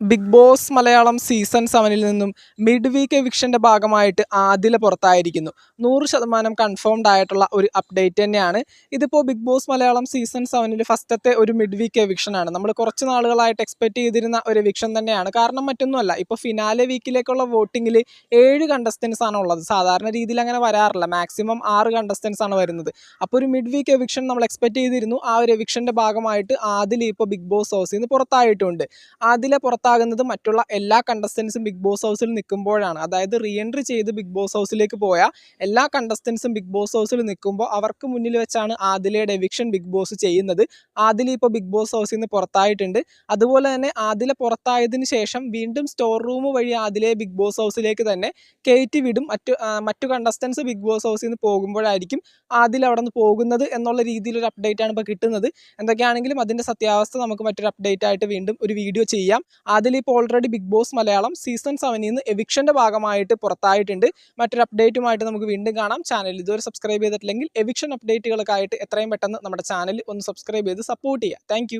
Big Boss Malayalam season സെവനിൽ നിന്നും mid week എവിക്ഷന്റെ ഭാഗമായിട്ട് ആദില പുറത്തായിരിക്കുന്നു. നൂറ് ശതമാനം കൺഫേംഡ് ആയിട്ടുള്ള ഒരു അപ്ഡേറ്റ് തന്നെയാണ്. ഇതിപ്പോൾ ബിഗ് ബോസ് മലയാളം സീസൺ സെവനിൽ ഫസ്റ്റത്തെ ഒരു മിഡ് വീക്ക് എവിക്ഷനാണ് നമ്മൾ കുറച്ച് നാളുകളായിട്ട് എക്സ്പെക്റ്റ് ചെയ്തിരുന്ന ഒരു എവിക്ഷൻ തന്നെയാണ്. കാരണം മറ്റൊന്നുമല്ല ഇപ്പോൾ ഫിനാലെ വീക്കിലേക്കുള്ള വോട്ടിങ്ങിൽ ഏഴ് കണ്ടസ്റ്റൻസ് ആണ് ഉള്ളത്. സാധാരണ രീതിയിൽ അങ്ങനെ വരാറില്ല. മാക്സിമം ആറ് കണ്ടസ്റ്റൻസ് ആണ് വരുന്നത്. അപ്പോൾ ഒരു മിഡ് വീക്ക് എവിക്ഷൻ നമ്മൾ എക്സ്പെക്ട് ചെയ്തിരുന്നു. ആ ഒരു എവിക്ഷന്റെ ഭാഗമായിട്ട് ആദിൽ ഇപ്പോൾ ബിഗ് ബോസ് ഹൗസിൽ നിന്ന് പുറത്തായിട്ടുണ്ട്. ആദിലെ പുറത്താകുന്നത് മറ്റുള്ള എല്ലാ കണ്ടസ്റ്റൻസും ബിഗ് ബോസ് ഹൗസിൽ നിൽക്കുമ്പോഴാണ്. അതായത് റീഎൻട്രി ചെയ്ത് ബിഗ് ബോസ് ഹൗസിലേക്ക് പോയ എല്ലാ കണ്ടസ്റ്റൻസും ബിഗ് ബോസ് ഹൗസിൽ നിൽക്കുമ്പോൾ അവർക്ക് മുന്നിൽ വെച്ചാണ് ആദിലയുടെ എവിക്ഷൻ ബിഗ് ബോസ് ചെയ്യുന്നത്. ആദില ഇപ്പോൾ ബിഗ് ബോസ് ഹൗസിൽ നിന്ന് പുറത്തായിട്ടുണ്ട്. അതുപോലെ തന്നെ ആദില പുറത്തായതിന് ശേഷം വീണ്ടും സ്റ്റോർ റൂം വഴി ആദിലയെ ബിഗ് ബോസ് ഹൗസിലേക്ക് തന്നെ കയറ്റി വിടും. മറ്റു മറ്റു കണ്ടസ്റ്റൻസ് ബിഗ് ബോസ് ഹൗസിൽ നിന്ന് പോകുമ്പോഴായിരിക്കും ആദിൽ അവിടെ നിന്ന് പോകുന്നത് എന്നുള്ള രീതിയിലൊരു അപ്ഡേറ്റ് ആണ് ഇപ്പോൾ കിട്ടുന്നത്. എന്തൊക്കെയാണെങ്കിലും അതിന്റെ സത്യാവസ്ഥ നമുക്ക് മറ്റൊരു അപ്ഡേറ്റ് ആയിട്ട് വീണ്ടും ഒരു വീഡിയോ ചെയ്യാം. അതിൽ ഇപ്പോൾ already Bigg Boss Malayalam season സെവനിൽ നിന്ന് എവിക്ഷന്റെ ഭാഗമായിട്ട് പുറത്തായിട്ടുണ്ട്. മറ്റൊരു അപ്ഡേറ്റുമായിട്ട് നമുക്ക് വീണ്ടും കാണാം. ചാനൽ ഇതുവരെ സബ്സ്ക്രൈബ് ചെയ്തിട്ടില്ലെങ്കിൽ എവിക്ഷൻ അപ്ഡേറ്റുകൾക്കായിട്ട് എത്രയും പെട്ടെന്ന് നമ്മുടെ ചാനൽ ഒന്ന് സബ്സ്ക്രൈബ് ചെയ്ത് സപ്പോർട്ട് ചെയ്യുക. താങ്ക്